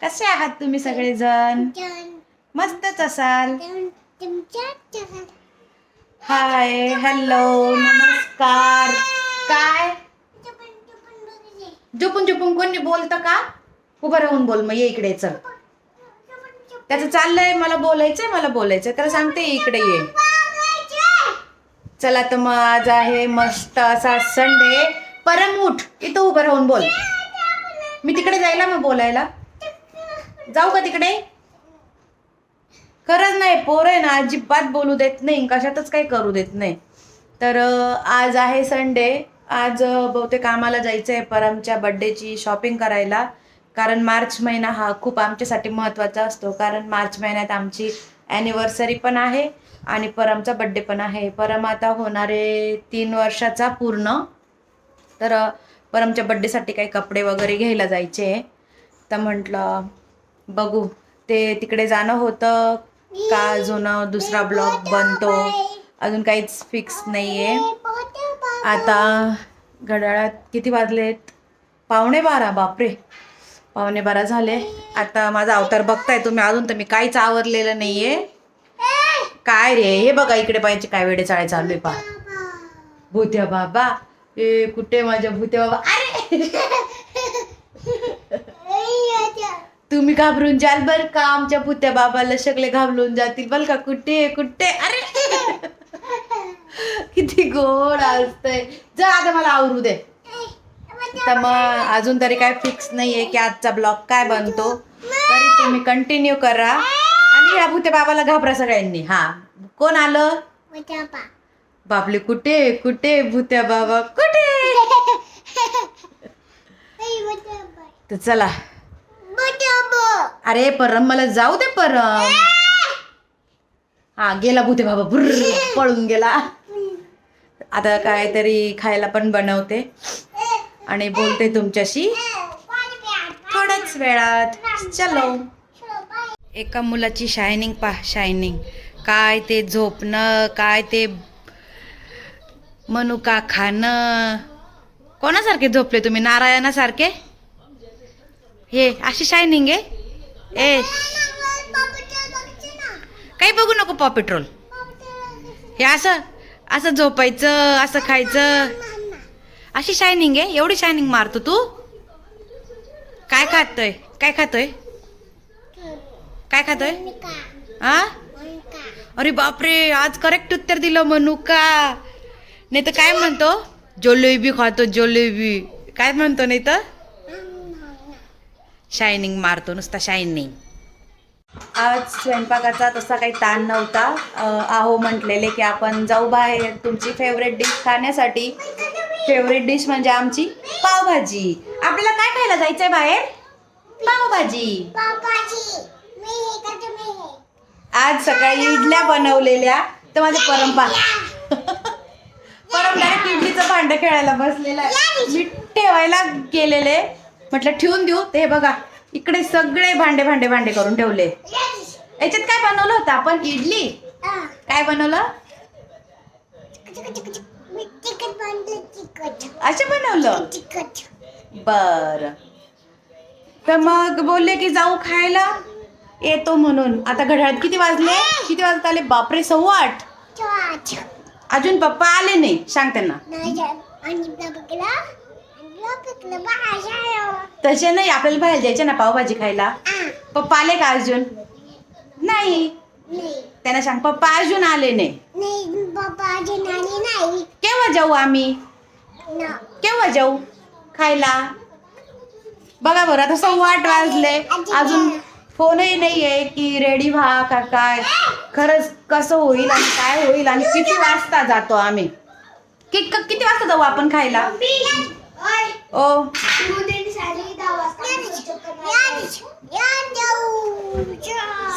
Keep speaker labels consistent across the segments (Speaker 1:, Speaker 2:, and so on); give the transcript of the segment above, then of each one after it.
Speaker 1: कसे आहात तुम्ही सगळेजण?
Speaker 2: जण
Speaker 1: मस्तच असाल. हाय हॅलो नमस्कार. काय? झोपून झोपून कोणी बोलतं का? उभं राहून बोल मग ये इकडे चल त्याचं चाललंय मला बोलायचंय मला बोलायचंय. त्याला सांगते इकडे ये. चला तर मग आज आहे मस्त असा संडे परम उठ इथं उभं राहून बोल. मी तिकडे जायला मग बोलायला? जाऊ का तिकडे? खरंच नाही पोर आहे ना अजिबात बोलू देत नाही कशातच काही करू देत नाही. तर आज आहे संडे आज बहुतेक आम्हाला जायचं आहे परमच्या बड्डेची शॉपिंग करायला. कारण मार्च महिना हा खूप आमच्यासाठी महत्त्वाचा असतो. कारण मार्च महिन्यात आमची ॲनिव्हर्सरी पण आहे आणि परमचा बड्डे पण आहे. परम आता होणारे तीन वर्षाचा पूर्ण. तर पण आमच्या बड्डेसाठी काही कपडे वगैरे घ्यायला जायचे. तर म्हटलं बघू ते तिकडे जाणं होतं. का अजून दुसरा ब्लॉग बनतो? अजून काहीच फिक्स नाही आहे आता घड्याळात किती वाजलेत? पावणे बारा बापरे. पावणे बारा झाले. आता माझा अवतार बघताय तुम्ही अजून तर मी काहीच आवरलेलं नाही आहे काय रे? हे बघा इकडे पाहिजे काय वेळे चाळे चालू आहे पा भूत्या बाबा. ए कुठे माझ्या भूते बाबा? अरे! तुम्ही घाबरून जाल बर का? आमच्या भूत्या बाबाला सगळे घाबरून जातील बर का? कुठे कुठे अरे! किती गोड असतंय जा आता मला आवरू दे. तर मग अजून तरी काय फिक्स नाहीये की आजचा ब्लॉग काय बनतो? तरी तुम्ही कंटिन्यू करा. आणि ह्या भूत्या बाबाला घाबरा सगळ्यांनी. हा. कोण आलं? बापले कुठे कुठे भूत्या बाबा? कुठे तर चला. अरे परम मला जाऊ दे परम. हा गेला भूते बाबा बुर्र पळून गेला. आता काहीतरी खायला पण बनवते. आणि बोलते तुमच्याशी. थोड्याच वेळात. चलो एका मुलाची शायनिंग पहा शायनिंग काय ते झोपणं काय ते मनुका खाणं कोणासारखे झोपले तुम्ही? नारायणासारखे? हे अशी शायनिंग आहे? ए काही बघू नको पॉ पेट्रोल हे असं असं झोपायचं असं खायचं. अशी शायनिंग आहे? एवढी शायनिंग मारतो तू? काय खातोय? काय खातोय? काय खातोय? आ? अरे बापरे आज करेक्ट उत्तर दिलं म्हणू का नाही तर काय म्हणतो? जोलेबी खातो जोलेबी काय म्हणतो नाही तर? शायनिंग मारतो नुसता शायनिंग आज स्वयंपाकाचा तसा काही ताण नव्हता. आहो म्हटलेले की आपण जाऊ बाहेर. तुमची फेवरेट डिश खाण्यासाठी. फेवरेट डिश म्हणजे आमची पावभाजी. आपल्याला काय खायला जायचंय बाहेर? पावभाजी. आज सकाळी इडल्या बनवलेल्या. तर माझे परंपा परम डायरेक्ट इडलीचं भांड खेळायला बसलेला आहे. मी ठेवायला गेलेले. म्हटलं ठेवून देऊ. ते हे बघा इकडे सगळे भांडे भांडे भांडे करून ठेवले. याच्यात काय बनवलं होतं आपण? इडली? काय बनवलं? असं बनवलं? बर. तर मग बोलले की जाऊ खायला. येतो म्हणून. आता घड्याळात किती वाजले? किती वाजता आले? बापरे सव्वा आठ. अजून पप्पा आले नाही सांग त्यांना. तसे नाही आपल्याला बाहेर जायचे ना पावभाजी खायला. पप्पा आले का अजून? नाही. त्यांना सांग पप्पा अजून आले नाही. केव्हा जाऊ आम्ही? केव्हा जाऊ? खायला. बघा बरं आता सव्वा आठ वाजले. अजून फोनही नाही आहे की रेडी व्हा का काय? खरंच कसं होईल आणि काय होईल आणि किती वाजता जातो आम्ही? कि किती वाजता जाऊ आपण खायला? ओ.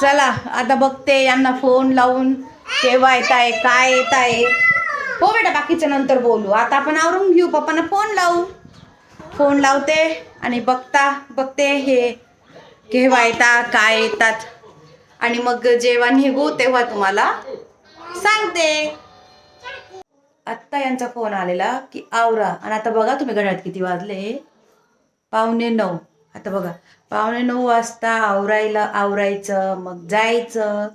Speaker 1: चला आता बघते यांना फोन लावून केव्हा येत आहे काय येत आहे हो बेटा बाकीच्या नंतर बोलू. आता आपण आवरून घेऊ पप्पांना फोन लावू. फोन लावते आणि बघता बघते हे केव्हा येतात काय येतात. आणि मग जेव्हा निघू तेव्हा तुम्हाला सांगते. आत्ता यांचा फोन आलेला की आवरा. आणि आता बघा तुम्ही घड्यात किती वाजले. पावणे नऊ. आता बघा. पावणे नऊ वाजता आवरायला आवरायचं मग जायचं.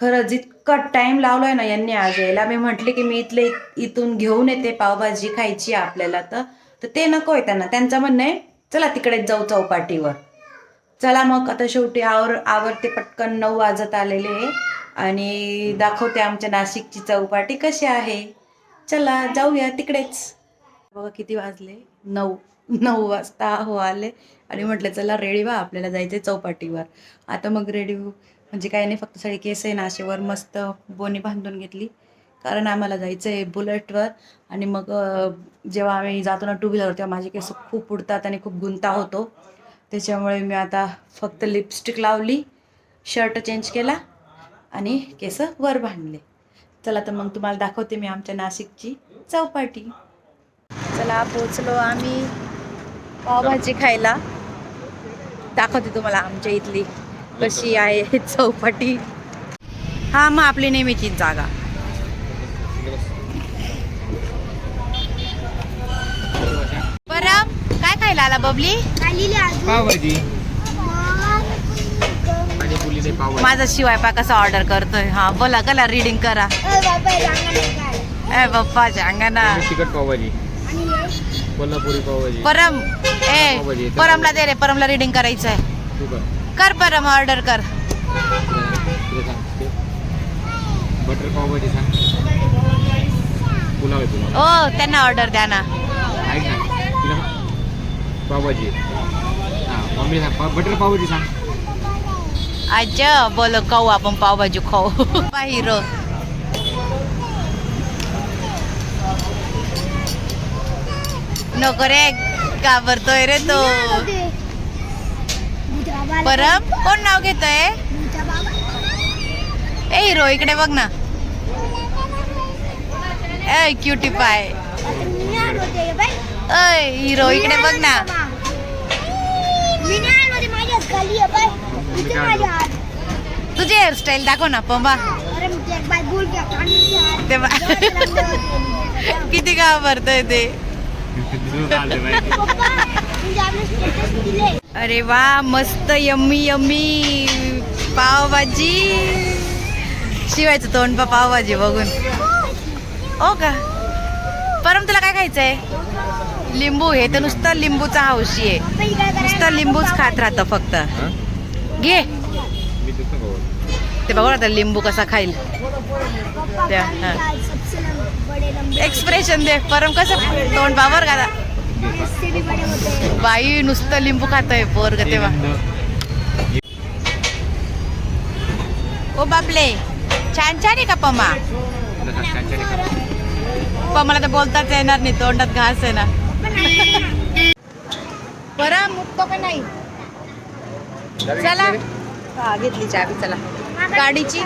Speaker 1: खरंच इतका टाईम लावलाय ना यांनी आज यायला मी म्हटले की मी इथले इथून घेऊन येते पावभाजी खायची आपल्याला तर तर ते नको आहे त्यांना. त्यांचं म्हणणं आहे चला तिकडेच जाऊ चौपाटीवर. चला मग आता शेवटी आवर आवरते पटकन नऊ वाजत आलेले आणि दाखवते आमच्या नाशिकची चौपाटी कशी आहे. चला जाऊया तिकडेच. बघा किती वाजले. नऊ नऊ वाजता हो आले. आणि म्हटलं चला रेडी व्हा आपल्याला जायचं चौपाटीवर. आता मग रेडी म्हणजे काही नाही फक्त सगळे केस आहे नाशेवर मस्त बोनी बांधून घेतली. कारण आम्हाला जायचं आहे बुलेटवर. आणि मग जेव्हा आम्ही जातो ना टू व्हीलर तेव्हा माझे केस खूप उडतात आणि खूप गुंता होतो. त्याच्यामुळे मी आता फक्त लिपस्टिक लावली शर्ट चेंज केला आणि केस वर बांधले चला तर मग तुम्हाला दाखवते मी आमच्या नाशिकची चौपाटी. चला पोचलो आम्ही पावभाजी खायला. दाखवते तुम्हाला आमच्या इथली कशी आहे चौपाटी. हा मग आपली नेहमीची जागा. परम आला बबली?
Speaker 3: पावभाजी.
Speaker 1: माझा शिवाय पा कसा ऑर्डर करतोय. हा बोला कला रीडिंग करा. ए पप्पा सांगा ना
Speaker 3: तिखट पावभाजी.
Speaker 2: आणि?
Speaker 3: कोल्हापुरी पावभाजी.
Speaker 1: परम ए परमला दे रे परमला रीडिंग करायचं आहे
Speaker 3: कर.
Speaker 1: परम ऑर्डर कर.
Speaker 3: बटर पावभाजी सांग पुलाव
Speaker 1: ओ त्यांना ऑर्डर द्या ना.
Speaker 3: ऐक ना. तुला पावभाजी. हां सांग पा- बटर पावभाजी सांग.
Speaker 1: आज बोल खाऊ आपण पावभाजी खाऊ. हिरो नको रे घाबरतोय रे तो. परम कोण नाव घेतोय. ए हिरो इकडे बघ ना. ए क्युटी पाय. अय हिरो इकडे बघ ना. तुझे हेअरस्टाईल दाखव ना पंबा
Speaker 2: अरे मी ते.
Speaker 1: ते किती ते?
Speaker 2: आपलं status दिलंय.
Speaker 1: अरे वा मस्त यम्मी यम्मी. पावभाजी. शिवायचं तोंड पा पावभाजी बघून. हो का? परम तुला काय खायचंय? लिंबू हे तर नुसतं लिंबूचा हौशी आहे? नुसतं लिंबूच खात राहतं फक्त. घे. ते बघू आता लिंबू कसा खाईल. एक्सप्रेशन दे. परम कसं तोंड पावर का. बाई नुसतं लिंबू खातोय पोरग तेव्हा. ओ बापले छान छान आहे का पमा? पमाला तर बोलताच येणार नाही तोंडात घास आहे ना. बरं मुक्तो का नाही? चला. हा घेतली चावी चला. गाडीची.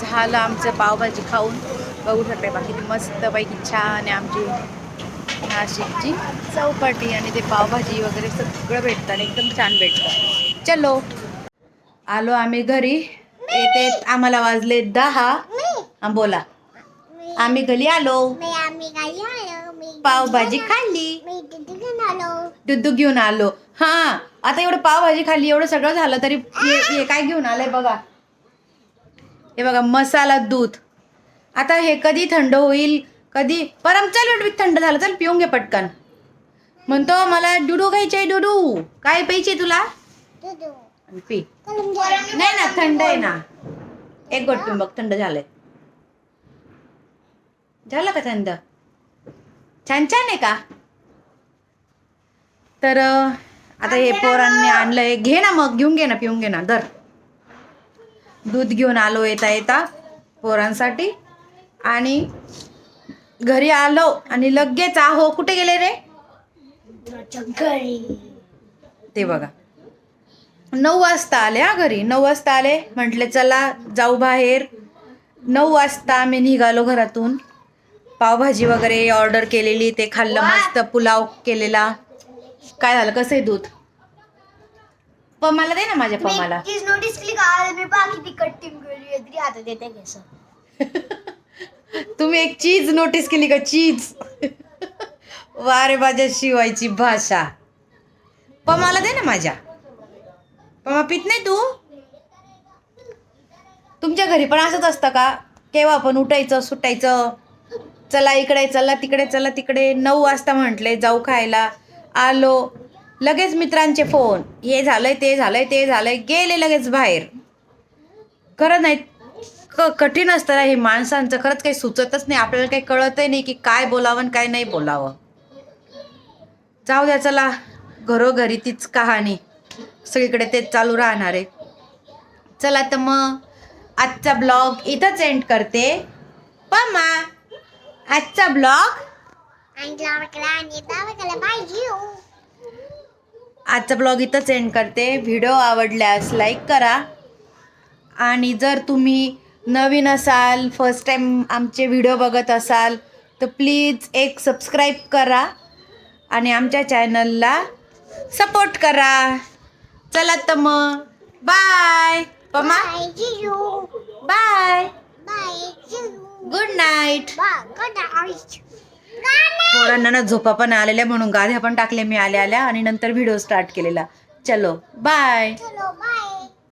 Speaker 1: झालं आमचं पावभाजी खाऊन. बघू शकते बाकी मस्त पैकी छान आहे आमची. नाशिकची चौपाटी आणि ते पावभाजी वगैरे सगळं भेटतं आणि एकदम छान भेटतं. चलो. आलो आम्ही घरी. येते आम्हाला वाजले दहा. बोला. आम्ही घरी आलो.
Speaker 2: आम्ही आलो.
Speaker 1: पावभाजी खाल्ली? दूध घेऊन आलो. हा आता एवढं पावभाजी खाल्ली एवढं सगळं झालं तरी हे काय घेऊन आलंय बघा. हे बघा मसाला दूध. आता हे कधी थंड होईल कधी परम चल थंड झालं चल पिऊन घे पटकन. म्हणतो मला डुडू खायचे डुडू. काय प्यायचे तुला? पी. नाही ना थंड आहे ना. एक गोट पिऊन बघ थंड झालंय. झालं का थंड? छान छान आहे का? तर आता हे पोरांनी आणलंय घे ना मग घेऊन घे ना पिऊन घे ना. धर. दूध घेऊन आलो येता येता पोरांसाठी. आणि घरी आलो आणि लगेच आहो कुठे गेले रे? ते बघा. नऊ वाजता आले हा घरी. नऊ वाजता आले. म्हटले चला जाऊ बाहेर. नऊ वाजता आम्ही निघालो घरातून. पावभाजी वगैरे ऑर्डर केलेली ते खाल्लं मस्त पुलाव केलेला. काय झालं? कसं आहे दूध? पमाला दे ना माझ्या पमाला.
Speaker 2: नोटीस मी बाकी तरी आता देते
Speaker 1: तुम्ही एक चीज नोटीस केली का? चीज वारे माझ्या शिवायची भाषा. पमाला दे ना माझ्या. पमा पित नाही तू? तुमच्या घरी पण असंच असतं का? केव्हा पण उठायचं सुटायचं? चला इकडे चला तिकडे चला तिकडे. नऊ वाजता म्हटले जाऊ खायला. आलो. लगेच मित्रांचे फोन. हे झालंय ते झालंय ते झालंय. गेले लगेच बाहेर. खरं नाही क कठीण असतं ना हे माणसांचं. खरंच काही सुचतच नाही. आपल्याला काही कळतही नाही की काय बोलावं आणि काय नाही बोलावं. जाऊ द्या चला. घरोघरी तीच कहाणी. सगळीकडे तेच चालू राहणार आहे. चला तर मग आजचा ब्लॉग इथंच एंड करते. पमा आजचा ब्लॉग? आजचा ब्लॉग इथंच एंड करते. व्हिडिओ आवडल्यास लाईक करा. आणि जर तुम्ही नवीन असाल फर्स्ट टाईम आमचे व्हिडिओ बघत असाल तर प्लीज एक सबस्क्राईब करा. आणि आमच्या चॅनलला सपोर्ट करा. चला तर मग. Bye Pama.
Speaker 2: Bye
Speaker 1: good night
Speaker 2: bye good night
Speaker 1: पोरांना ना झोपा पण आलेल्या म्हणून गाद्या पण टाकल्या मी आल्या आल्या आणि नंतर व्हिडिओ स्टार्ट केलेला. चलो बाय
Speaker 2: चलो बाय